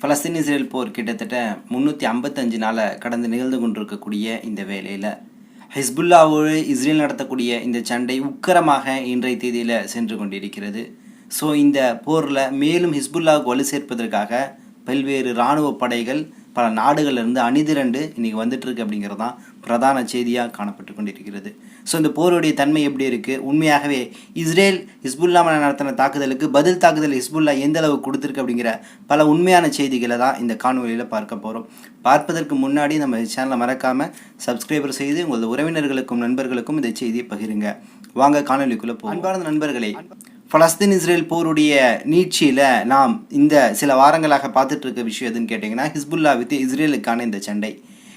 Palestine Israel போர் கிட்டத்தட்ட முந்நூற்றி ஐம்பத்தஞ்சு நாளாக கடந்து நிகழ்ந்து கொண்டிருக்கக்கூடிய இந்த வேலையில் ஹிஸ்புல்லாவோடு இஸ்ரேல் நடத்தக்கூடிய இந்த சண்டை உக்கரமாக இன்றைய தேதியில் சென்று கொண்டிருக்கிறது. ஸோ இந்த போரில் மேலும் ஹிஸ்புல்லாவுக்கு வலு சேர்ப்பதற்காக பல்வேறு இராணுவ படைகள் பல நாடுகளிலிருந்து அணிதிரண்டு இன்றைக்கி வந்துட்டுருக்கு அப்படிங்கிறது தான் பிரதான செய்தியாக காணப்பட்டு கொண்டிருக்கிறது ஸோ இந்த போருடைய தன்மை எப்படி இருக்குது உண்மையாகவே இஸ்ரேல் ஹிஸ்புல்லா மேலே நடத்தின தாக்குதலுக்கு பதில் தாக்குதல் ஹிஸ்புல்லா எந்த அளவு கொடுத்துருக்கு அப்படிங்கிற பல உண்மையான செய்திகளை தான் இந்த காணொலியில் பார்க்க போகிறோம் பார்ப்பதற்கு முன்னாடி நம்ம சேனலை மறக்காமல் சப்ஸ்கிரைபர் செய்து உங்களது உறவினர்களுக்கும் நண்பர்களுக்கும் இந்த செய்தியை பகிருங்க. வாங்க காணொலிக்குள்ளே போ அன்பார்ந்த நண்பர்களே பலஸ்தீன் இஸ்ரேல் போருடைய நீட்சியில் நாம் இந்த சில வாரங்களாக பார்த்துட்டு இருக்க விஷயம் எதுன்னு கேட்டிங்கன்னா ஹிஸ்புல்லா வித் இஸ்ரேலுக்கான இந்த சண்டை.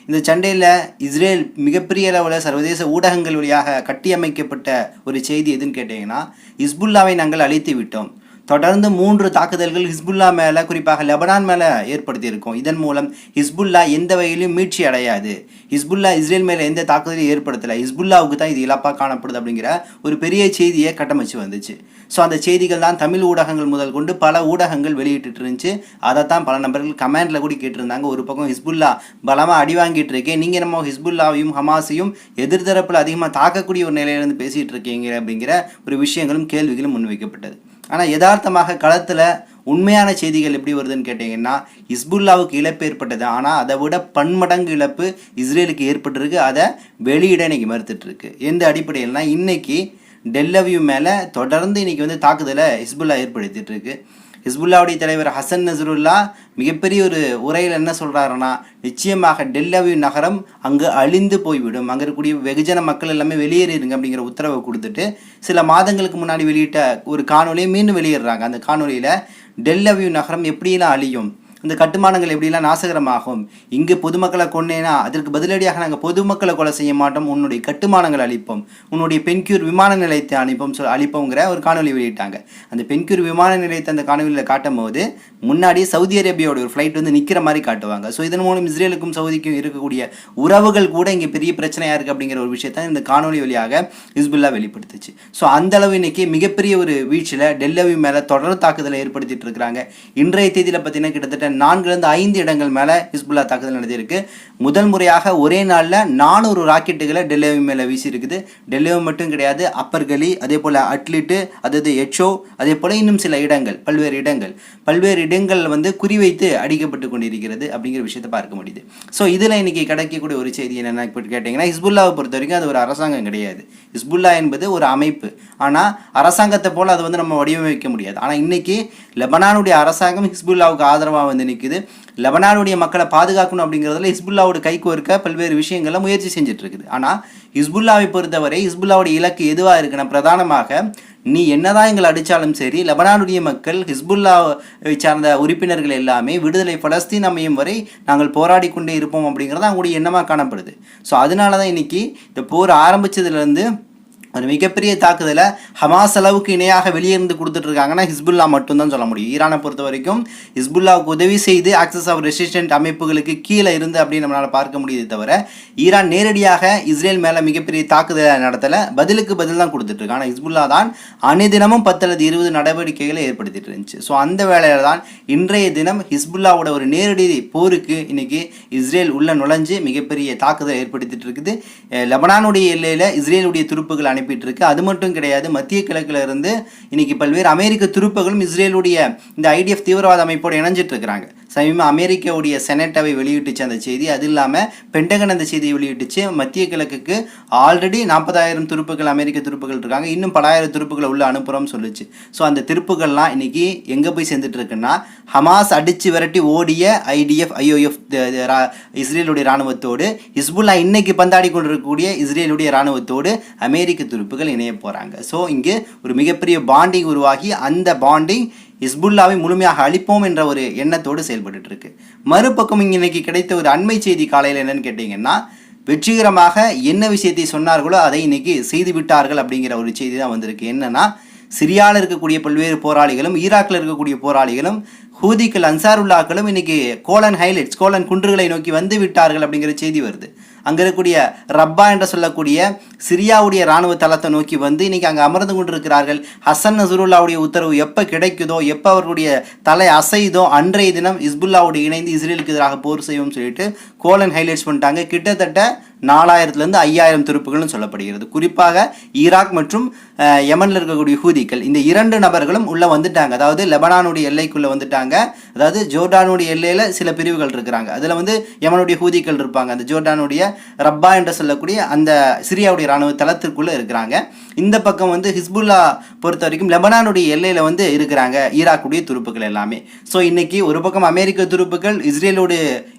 இந்த சண்டையில் இஸ்ரேல் மிகப்பெரிய அளவில் சர்வதேச ஊடகங்கள் வழியாக கட்டியமைக்கப்பட்ட ஒரு செய்தி எதுன்னு கேட்டிங்கன்னா ஹிஸ்புல்லாவை நாங்கள் அழித்து விட்டோம். தொடர்ந்து மூன்று தாக்குதல்கள் ஹிஸ்புல்லா மேலே குறிப்பாக லெபனான் மேலே ஏற்படுத்தியிருக்கும். இதன் மூலம் ஹிஸ்புல்லா எந்த வகையிலும் மீட்சி அடையாது. ஹிஸ்புல்லா இஸ்ரேல் மேலே எந்த தாக்குதலையும் ஏற்படுத்தலை. ஹிஸ்புல்லாவுக்கு தான் இது இழப்பாக காணப்படுது அப்படிங்கிற ஒரு பெரிய செய்தியை கட்டமைச்சு வந்துச்சு. ஸோ அந்த செய்திகள் தான் தமிழ் ஊடகங்கள் முதல் கொண்டு பல ஊடகங்கள் வெளியிட்டு இருந்துச்சு. அதை தான் பல நபர்கள் கமெண்டில் கூட கேட்டிருந்தாங்க. ஒரு பக்கம் ஹிஸ்புல்லா பலமாக அடி வாங்கிட்டு இருக்கேன் நீங்கள் நம்ம ஹிஸ்புல்லாவையும் ஹமாஸையும் எதிர்த்தரப்பில் அதிகமாக தாக்கக்கூடிய ஒரு நிலையிலிருந்து பேசிகிட்டு இருக்கீங்க அப்படிங்கிற ஒரு விஷயங்களும் கேள்விகளும் முன்வைக்கப்பட்டது. ஆனால் யதார்த்தமாக களத்தில் உண்மையான செய்திகள் எப்படி வருதுன்னு கேட்டிங்கன்னா இஸ்புல்லாவுக்கு இழப்பு ஏற்பட்டது. ஆனால் அதை விட பன்மடங்கு இழப்பு இஸ்ரேலுக்கு ஏற்பட்டிருக்கு. அதை வெளியிட இன்னைக்கு மறுத்துட்ருக்கு எந்த அடிப்படையில்னா இன்னைக்கு டெல்லவியூ மேலே தொடர்ந்து இன்னைக்கு வந்து தாக்குதலை ஹிஸ்புல்லா ஏற்படுத்திகிட்டுருக்கு ஹிஸ்புல்லாவுடைய தலைவர் ஹசன் நசருல்லா மிகப்பெரிய ஒரு உரையில் என்ன சொல்கிறாருன்னா நிச்சயமாக டெல்லவி நகரம் அங்கு அழிந்து போய்விடும். அங்கே இருக்கக்கூடிய வெகுஜன மக்கள் எல்லாமே வெளியேறிடுங்க அப்படிங்கிற உத்தரவை கொடுத்துட்டு சில மாதங்களுக்கு முன்னாடி வெளியிட்ட ஒரு காணொலியை மீண்டும் வெளியிடுறாங்க. அந்த காணொலியில் டெல்லவியூ நகரம் எப்படியெல்லாம் அழியும்? இந்த கட்டுமானங்கள் எப்படிலாம் நாசகரமாகும்? இங்கு பொதுமக்களை கொன்னேனா அதற்கு பதிலடியாக நாங்கள் பொதுமக்களை கொலை செய்ய மாட்டோம் உன்னுடைய கட்டுமானங்கள் அழிப்போம் உன்னுடைய பெண்கியூர் விமான நிலையத்தை அனுப்போம் சொல் அழிப்போங்கிற ஒரு காணொலி வெளியிட்டாங்க. அந்த பெண்கியூர் விமான நிலையத்தை அந்த காணொலியில் காட்டும் போது முன்னாடி சவுதி அரேபியாவோட ஒரு ஃப்ளைட் வந்து நிற்கிற மாதிரி காட்டுவாங்க. ஸோ இதன் மூலம் இஸ்ரேலுக்கும் சவுதிக்கும் இருக்கக்கூடிய உறவுகள் கூட இங்கே பெரிய பிரச்சனையாக இருக்குது அப்படிங்கிற ஒரு விஷயத்தை இந்த காணொலி வழியாக ஹிஸ்புல்லா வெளிப்படுத்துச்சு. ஸோ அந்த அளவு இன்னைக்கு மிகப்பெரிய ஒரு வீழ்ச்சியில் டெல்லவி மேலே தொடர் தாக்குதலை ஏற்படுத்திட்டு இருக்கிறாங்க. இன்றைய தேதியில் பார்த்தீங்கன்னா கிட்டத்தட்ட நான்குலேருந்து ஐந்து இடங்கள் மேலே ஹிஸ்புல்லா தாக்குதல் நடத்தியிருக்கு. முதல் முறையாக ஒரே நாளில் நானூறு ராக்கெட்டுகளை டெல்லி மேலே வீசியிருக்குது. டெல்லி மட்டும் கிடையாது அப்பர் கலி அதே போல் அட்லிட்டு அதாவது எச்சோ அதே போல் இன்னும் சில இடங்கள் பல்வேறு இடங்கள். பல்வேறு இடங்கள் வந்து குறிவைத்து அடிக்கப்பட்டு கொண்டிருக்கிறது அப்படிங்கிற விஷயத்தை பார்க்க முடியுது. ஸோ இதில் இன்னைக்கு கிடைக்கக்கூடிய ஒரு செய்தி என்னென்ன கேட்டிங்கன்னா ஹிஸ்புல்லாவை பொறுத்த வரைக்கும் அது ஒரு அரசாங்கம் கிடையாது. ஹிஸ்புல்லா என்பது ஒரு அமைப்பு. ஆனால் அரசாங்கத்தை போல் அது வந்து நம்ம வடிவமைக்க முடியாது. ஆனால் இன்னைக்கு லெபனானுடைய அரசாங்கம் ஹிஸ்புல்லாவுக்கு ஆதரவாக வந்து நிற்குது லெபனானுடைய மக்களை பாதுகாக்கணும் அப்படிங்கிறதுல ஹிஸ்புல்லாவோட கைக்கு இருக்க பல்வேறு விஷயங்களை முயற்சி செஞ்சுட்டு இருக்குது ஆனால் ஹிஸ்புல்லாவை பொறுத்தவரை ஹிஸ்புல்லாவுடைய இலக்கு எதுவாக இருக்குன்னா பிரதானமாக நீ என்னதான் எங்களை அடித்தாலும் சரி லெபனானுடைய மக்கள் ஹிஸ்புல்லாவை சார்ந்த உறுப்பினர்கள் எல்லாமே விடுதலை பலஸ்தீன் அமையும் வரை நாங்கள் போராடி கொண்டே இருப்போம் அப்படிங்கிறது அவங்களுடைய எண்ணமாக காணப்படுது. ஸோ அதனால தான் இன்னைக்கு இந்த போர் ஆரம்பிச்சதுலேருந்து ஒரு மிகப்பெரிய தாக்குதலை ஹமாஸ் அளவுக்கு இணையாக வெளியிருந்து கொடுத்துட்டு இருக்காங்கன்னா ஹிஸ்புல்லா மட்டும்தான் சொல்ல முடியும். ஈரானை பொறுத்த வரைக்கும் ஹிஸ்புல்லாவுக்கு உதவி செய்து ஆக்சஸ் ஆஃப் ரெசிஸ்டன்ட் அமைப்புகளுக்கு கீழே இருந்து அப்படின்னு நம்மளால் பார்க்க முடியுது தவிர ஈரான் நேரடியாக இஸ்ரேல் மேலே மிகப்பெரிய தாக்குதலை நடத்தலை பதிலுக்கு பதில் தான் கொடுத்துட்டு இருக்கு ஆனால் ஹிஸ்புல்லா தான் அனுதினமும் பத்து அல்லது இருபது நடவடிக்கைகளை ஏற்படுத்திட்டு இருந்துச்சு. ஸோ அந்த வேளையில் தான் இன்றைய தினம் ஹிஸ்புல்லாவோட ஒரு நேரடி போருக்கு இன்னைக்கு இஸ்ரேல் உள்ள நுழைஞ்சு மிகப்பெரிய தாக்குதலை ஏற்படுத்திட்டு இருக்குது. லெபனானுடைய எல்லையில் இஸ்ரேலுடைய துருப்புகள் அனுப்பிட்டு இருக்கு அது மட்டும் கிடையாது மத்திய கிழக்குல இருந்து இன்னைக்கு பல்வேறு அமெரிக்க துருப்புகளும் இஸ்ரேலுடைய இந்த ஐடிஎஃப் தீவிரவாத அமைப்போடு இணைஞ்சிட்டு இருக்கிறாங்க. சமீபம் அமெரிக்காவுடைய செனட்டவை வெளியிட்டுச்சு அந்த செய்தி அது இல்லாமல் பெண்டகன் அந்த செய்தியை வெளியிட்டுச்சு. மத்திய கிழக்குக்கு ஆல்ரெடி நாற்பதாயிரம் துருப்புகள் அமெரிக்க துருப்புகள் இருக்காங்க. இன்னும் பலாயிரம் துருப்புகளை உள்ள அனுப்புகிறோம்னு சொல்லுச்சு. ஸோ அந்த திருப்புகள்லாம் இன்னைக்கு எங்கே போய் சேர்ந்துட்டு இருக்குன்னா ஹமாஸ் அடித்து விரட்டி ஓடிய ஐடிஎஃப் ஐஓஎஃப் இஸ்ரேலுடைய இராணுவத்தோடு ஹிஸ்புல்லா இன்னைக்கு பந்தாடி கொண்டிருக்கக்கூடிய இஸ்ரேலுடைய இராணுவத்தோடு அமெரிக்க துருப்புகள் இணைய போகிறாங்க ஸோ இங்கே ஒரு மிகப்பெரிய பாண்டிங் உருவாகி அந்த பாண்டிங் ஹிஸ்புல்லாவை முழுமையாக அழிப்போம் என்ற ஒரு எண்ணத்தோடு செயல்பட்டு இருக்கு மறுபக்கம் இங்கே இன்னைக்கு கிடைத்த ஒரு அண்மை செய்தி காலையில் என்னன்னு கேட்டிங்கன்னா வெற்றிகரமாக என்ன விஷயத்தை சொன்னார்களோ அதை இன்னைக்கு செய்து விட்டார்கள் அப்படிங்கிற ஒரு செய்தி தான் வந்திருக்கு. என்னன்னா சிரியாவில் இருக்கக்கூடிய பல்வேறு போராளிகளும் ஈராக்கில் இருக்கக்கூடிய போராளிகளும் ஹூதிக்கள் அன்சாருல்லாக்களும் இன்னைக்கு கோலன் ஹைலைட்ஸ் கோலன் குன்றுகளை நோக்கி வந்து விட்டார்கள் அப்படிங்கிற செய்தி வருது. அங்கே இருக்கக்கூடிய ரப்பா என்று சொல்லக்கூடிய சிரியாவுடைய ராணுவ தளத்தை நோக்கி வந்து இன்னைக்கு அங்கே அமர்ந்து கொண்டிருக்கிறார்கள். ஹசன் நசருல்லாவுடைய உத்தரவு எப்போ கிடைக்குதோ எப்போ அவர்களுடைய தலை அசைதோ அன்றைய தினம் இஸ்புல்லாவோடு இணைந்து இஸ்ரேலுக்கு எதிராக போர் செய்வோம் சொல்லிட்டு கோலன் ஹைலைட்ஸ் பண்ணிட்டாங்க. கிட்டத்தட்ட நாலாயிரத்துலேருந்து ஐயாயிரம் துருப்புகள்னு சொல்லப்படுகிறது. குறிப்பாக ஈராக் மற்றும் யமனில் இருக்கக்கூடிய ஹூதிக்கள். இந்த இரண்டு நபர்களும் உள்ளே வந்துட்டாங்க. அதாவது லெபனானுடைய எல்லைக்குள்ளே வந்துட்டாங்க. அதாவது ஜோர்டானுடைய எல்லையில் சில பிரிவுகள் இருக்கிறாங்க. அதில் வந்து யமனுடைய ஹூதிக்கள் இருப்பாங்க. அந்த ஜோர்டானுடைய ரப்பா என்று சொல்லக்கூடிய அந்த சிரியாவுடைய ராணுவ தளத்திற்குள்ளே இருக்கிறாங்க. இந்த பக்கம் வந்து ஹிஸ்புல்லா பொறுத்த வரைக்கும் லெபனானுடைய எல்லையில் வந்து இருக்கிறாங்க ஈராக்குடைய துருப்புகள் எல்லாமே. ஸோ இன்றைக்கி ஒரு பக்கம் அமெரிக்க துருப்புகள் இஸ்ரேலோடு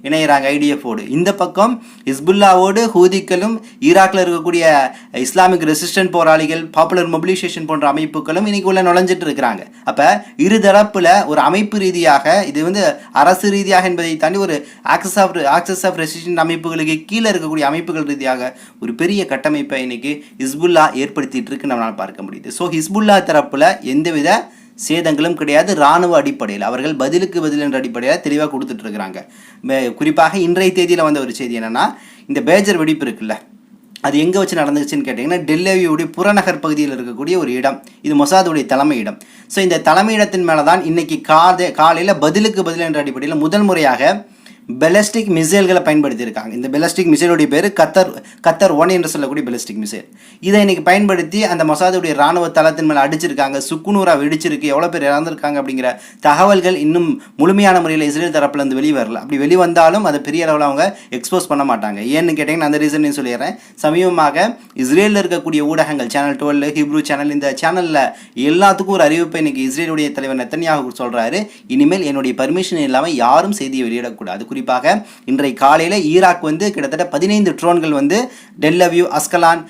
இணையிறாங்க ஐடிஎஃபோடு இந்த பக்கம் ஹிஸ்புல்லாவோடு ஹூதிக்களும் ஈராக்கில் இருக்கக்கூடிய இஸ்லாமிக் ரெசிஸ்டன்ட் போராளிகள் பாப்புலர் மொபிலைசேஷன் போன்ற அமைப்புகளும் இன்னைக்கு உள்ள நுழைஞ்சிட்டு இருக்கிறாங்க. அப்போ இருதரப்புல ஒரு அமைப்பு ரீதியாக இது வந்து அரசு ரீதியாக என்பதை தாண்டி ஒரு axis of axis of resistant அமைப்புகளுக்கு கீழே இருக்கக்கூடிய அமைப்புகள் ரீதியாக ஒரு பெரிய கட்டமைப்பை இன்னைக்கு ஹிஸ்புல்லா ஏற்படுத்திட்டு இருக்கு நம்மளால் பார்க்க முடியுது. ஸோ ஹிஸ்புல்லா தரப்புல எந்தவித சேதங்களும் கிடையாது. இராணுவ அடிப்படையில் அவர்கள் பதிலுக்கு பதில் என்ற அடிப்படையில் தெளிவாக கொடுத்துட்டு இருக்கிறாங்க. மே- குறிப்பாக இன்றைய தேதியில் வந்த ஒரு செய்தி என்னன்னா இந்த பேஜர் வெடிப்பு இருக்குல்ல அது எங்கே வச்சு நடந்துச்சுன்னு கேட்டிங்கன்னா டெல்லியுடைய புறநகர் பகுதியில் இருக்கக்கூடிய ஒரு இடம். இது மொசாதுடைய தலைமை இடம். ஸோ இந்த தலைமையிடத்தின் மேலே தான் இன்னைக்கு காதே காலையில் பதிலுக்கு பதில் என்ற அடிப்படையில் முதல் முறையாக பெலஸ்டிக் மிசைல்களை பயன்படுத்தியிருக்காங்க. இந்த பெலஸ்டிக் மிசைலுடைய பேர் கத்தர் கத்தர் ஒன் என்று சொல்லக்கூடிய பெலஸ்டிக் மிசைல் இதை இன்றைக்கி பயன்படுத்தி அந்த மொசாதுடைய ராணுவ தளத்தின் மேலே அடிச்சிருக்காங்க சுக்குநூறாக வெடிச்சிருக்கு எவ்வளோ பேர் இறந்துருக்காங்க அப்படிங்கிற தகவல்கள் இன்னும் முழுமையான முறையில் இஸ்ரேல் தரப்புலேருந்து வெளியே வரல அப்படி வெளிவந்தாலும் அதை பெரிய அளவில் அவங்க எக்ஸ்போஸ் பண்ண மாட்டாங்க. ஏன்னு கேட்டிங்கன்னா அந்த ரீசனையும் சொல்லிடுறேன். சமீபமாக இஸ்ரேலில் இருக்கக்கூடிய ஊடகங்கள் சேனல் டுவெல் ஹிப்ரூ சேனல் இந்த சேனலில் எல்லாத்துக்கும் ஒரு அறிவிப்பை இன்றைக்கி இஸ்ரேலுடைய தலைவர் நெத்தன்யாகு சொல்கிறாரு இனிமேல் என்னுடைய பர்மிஷன் இல்லாமல் யாரும் செய்தியை வெளியிடக்கூடாது. குறிப்பாக இன்றைய காலையில் ஈராக் வந்து கிட்டத்தட்ட பதினைந்து ட்ரோன்கள் வந்து டெல்லவியூ அஸ்கலான்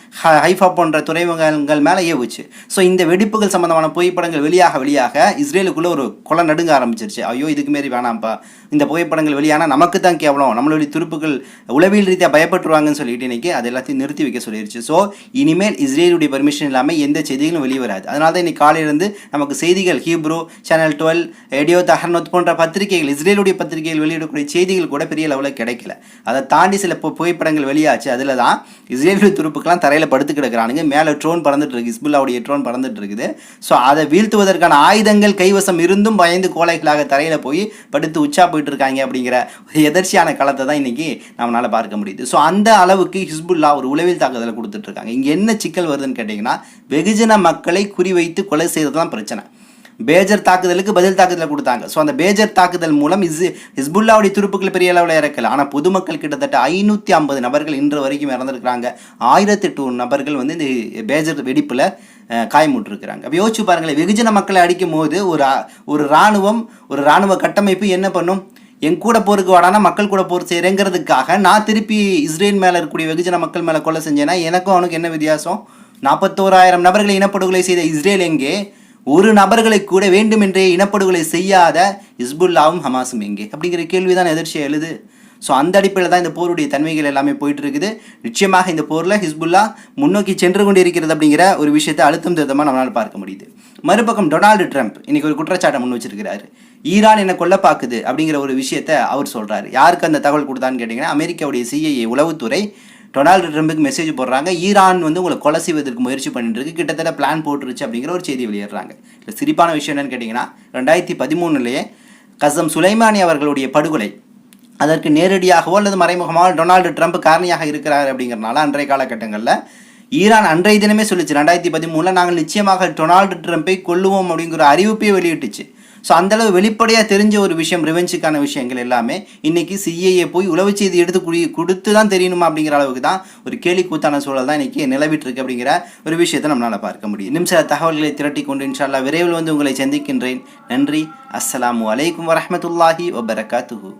ஹைஃபா போன்ற துறைமுகங்கள் மேலே ஏவுச்சு. ஸோ இந்த வெடிப்புகள் சம்பந்தமான புகைப்படங்கள் வெளியாக வெளியாக இஸ்ரேலுக்குள்ளே ஒரு கொலை நடுங்க ஆரம்பிச்சிருச்சு. ஐயோ இதுக்கு மாரி வேணாம்ப்பா. இந்த புகைப்படங்கள் வெளியான நமக்கு தான் கேவலம். நம்மளுடைய துருப்புகள் உளவியல் ரீதியாக பயப்பட்டுருவாங்கன்னு சொல்லிட்டு இன்னைக்கு அது எல்லாத்தையும் நிறுத்தி வைக்க சொல்லிருச்சு. ஸோ இனிமேல் இஸ்ரேலுடைய பர்மிஷன் இல்லாமல் எந்த செய்திகளும் வெளியே வராது. அதனால தான் இன்னைக்கு காலையிலிருந்து நமக்கு செய்திகள் ஹீப்ரோ சேனல் டுவெல் ரேடியோ தஹர்னோத் போன்ற பத்திரிகைகள் இஸ்ரேலுடைய பத்திரிகைகள் வெளியிடக்கூடிய செய்தி செய்திகள் கூட பெரிய லெவலில் கிடைக்கல. அதை தாண்டி சில பு- புகைப்படங்கள் வெளியாச்சு. அதில் தான் இஸ்ரேல் துருப்புக்கெல்லாம் தரையில் படுத்து கிடக்கிறானுங்க. மேலே ட்ரோன் பறந்துட்டு இருக்கு. ஹிஸ்புல்லாவுடைய ட்ரோன் பறந்துட்டு இருக்குது. ஸோ அதை வீழ்த்துவதற்கான ஆயுதங்கள் கைவசம் இருந்தும் பயந்து கோலைகளாக தரையில் போய் படுத்து உச்சா போயிட்டு இருக்காங்க அப்படிங்கிற ஒரு எதர்ச்சியான களத்தை தான் இன்னைக்கு நம்மளால பார்க்க முடியுது. ஸோ அந்த அளவுக்கு ஹிஸ்புல்லா ஒரு உளவில் தாக்குதலை கொடுத்துட்டு இருக்காங்க. இங்கே என்ன சிக்கல் வருதுன்னு கேட்டிங்கன்னா வெகுஜன மக்களை குறிவைத்து கொலை செய்கிறது தான் பிரச்சனை. பேஜர் தாக்குதலுக்கு பதில் தாக்குதலை கொடுத்தாங்க. ஸோ அந்த பேஜர் தாக்குதல் மூலம் இஸ் ஹிஸ்புல்லாவுடைய துருப்புக்கள் பெரிய அளவில் இறக்கல. ஆனால் பொதுமக்கள் கிட்டத்தட்ட ஐநூற்றி ஐம்பது நபர்கள் இன்று வரைக்கும் இறந்துருக்கிறாங்க. ஆயிரத்தெட்டு நபர்கள் வந்து இந்த பேஜர் வெடிப்பில் காயமுட்டிருக்கிறாங்க அப்போ யோசிச்சு பாருங்களேன் வெகுஜன மக்களை அடிக்கும் போது ஒரு ஒரு இராணுவம் ஒரு இராணுவ கட்டமைப்பு என்ன பண்ணும்? என் கூட போருக்கு வாடானா மக்கள் கூட போர் செய்கிறேங்கிறதுக்காக நான் திருப்பி இஸ்ரேல் மேலே இருக்கக்கூடிய வெகுஜன மக்கள் மேலே கொலை செஞ்சேன்னா எனக்கும் அவனுக்கு என்ன வித்தியாசம்? நாற்பத்தோராயிரம் நபர்களை இனப்படுகொலை செய்த இஸ்ரேல் எங்கே? ஒரு நபர்களை கூட வேண்டுமென்றே இனப்படுகொலை செய்யாத இஸ்புல்லாவும் ஹமாஸும் எங்கே? அப்படிங்கிற கேள்வி தான் எதிர்ச்சியை எழுது. ஸோ அந்த அடிப்படையில் தான் இந்த போருடைய தன்மைகள் எல்லாமே போயிட்டு இருக்குது நிச்சயமாக இந்த போரில் ஹிஸ்புல்லா முன்னோக்கி சென்று கொண்டு இருக்கிறது அப்படிங்கிற ஒரு விஷயத்தை அழுத்தம் திருத்தமாக நம்மளால் பார்க்க முடியுது. மறுபக்கம் டொனால்டு ட்ரம்ப் இன்னைக்கு ஒரு குற்றச்சாட்டை முன் வச்சிருக்கிறாரு. ஈரான் என்ன கொல்ல பார்க்குது அப்படிங்கிற ஒரு விஷயத்தை அவர் சொல்கிறார் யாருக்கு அந்த தகவல் கொடுத்தான்னு கேட்டிங்கன்னா அமெரிக்காவுடைய சிஐஏ உளவுத்துறை டொனால்டு ட்ரம்புக்கு மெசேஜ் போடுறாங்க. ஈரான் வந்து உங்களை கொலை செய்வதற்கு முயற்சி பண்ணிட்டு இருக்கு கிட்டத்தட்ட பிளான் போட்டுருச்சு அப்படிங்கிற ஒரு செய்தி வெளியிடுறாங்க. இல்லை சிரிப்பான விஷயம் என்னன்னு கேட்டிங்கன்னா ரெண்டாயிரத்தி பதிமூணுலேயே கசம் சுலைமானி அவர்களுடைய படுகொலை அதற்கு நேரடியாகவோ அல்லது மறைமுகமாக டொனால்டு ட்ரம்ப் காரணியாக இருக்கிறார் அப்படிங்கிறனால அன்றைய காலகட்டங்களில் ஈரான் அன்றைய தினமே சொல்லிச்சு ரெண்டாயிரத்தி பதிமூணில் நாங்கள் நிச்சயமாக டொனால்டு ட்ரம்ப்பை கொல்லுவோம் அப்படிங்கிற அறிவிப்பையே வெளியிட்டுச்சு. ஸோ அந்தளவு வெளிப்படையாக தெரிஞ்ச ஒரு விஷயம் ரிவெஞ்சுக்கான விஷயங்கள் எல்லாமே இன்னைக்கு சிஏஏ போய் உளவு செய்தி எடுத்து குடி கொடுத்து தான் தெரியணுமா அப்படிங்கிற அளவுக்கு தான் ஒரு கேலி கூத்தான சூழல் தான் இன்றைக்கி நிலவிட்டு இருக்கு அப்படிங்கிற ஒரு விஷயத்தை நம்மளால் பார்க்க முடியும். நிமிஷ சில தகவல்களை திரட்டி கொண்டு இன்ஷால்லா விரைவில் வந்து உங்களை சந்திக்கின்றேன். நன்றி. அஸ்லாம் வலைக்கம் வரமத்துல்லாஹி வபரகாத்துஹு.